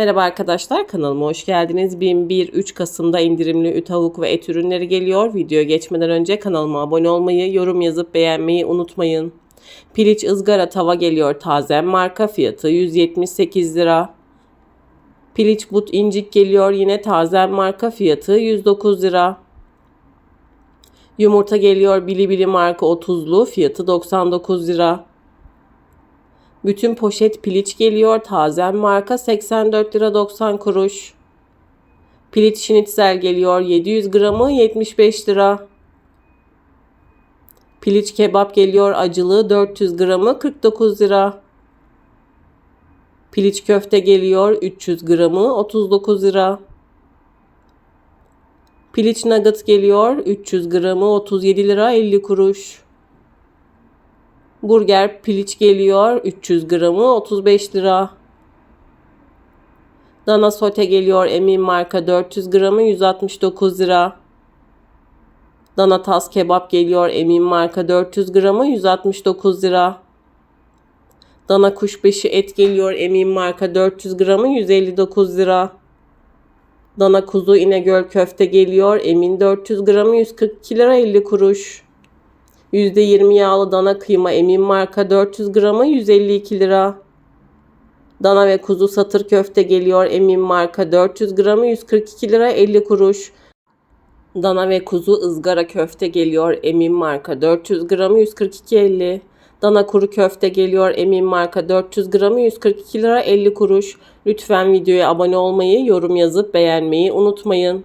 Merhaba arkadaşlar kanalıma hoş geldiniz. 1001 3 Kasım'da indirimli tavuk ve et ürünleri geliyor. Videoya geçmeden önce kanalıma abone olmayı, yorum yazıp beğenmeyi unutmayın. Piliç ızgara tava geliyor taze marka fiyatı 178 lira. Piliç but incik geliyor yine taze marka fiyatı 109 lira. Yumurta geliyor Bilibili marka 30'lu fiyatı 99 lira. Bütün poşet piliç geliyor. Taze marka 84 lira 90 kuruş. Piliç şinitzel geliyor. 700 gramı 75 lira. Piliç kebap geliyor. Acılı 400 gramı 49 lira. Piliç köfte geliyor. 300 gramı 39 lira. Piliç nugget geliyor. 300 gramı 37 lira 50 kuruş. Burger piliç geliyor 300 gramı 35 lira. Dana sote geliyor Emin marka 400 gramı 169 lira. Dana tas kebap geliyor Emin marka 400 gramı 169 lira. Dana kuşbaşı et geliyor Emin marka 400 gramı 159 lira. Dana kuzu İnegöl köfte geliyor Emin 400 gramı 142 lira 50 kuruş. %20 yağlı dana kıyma Emin marka 400 gramı 152 lira. Dana ve kuzu satır köfte geliyor Emin marka 400 gramı 142 lira 50 kuruş. Dana ve kuzu ızgara köfte geliyor Emin marka 400 gramı 142.50. Dana kuru köfte geliyor Emin marka 400 gramı 142 lira 50 kuruş. Lütfen videoya abone olmayı, yorum yazıp beğenmeyi unutmayın.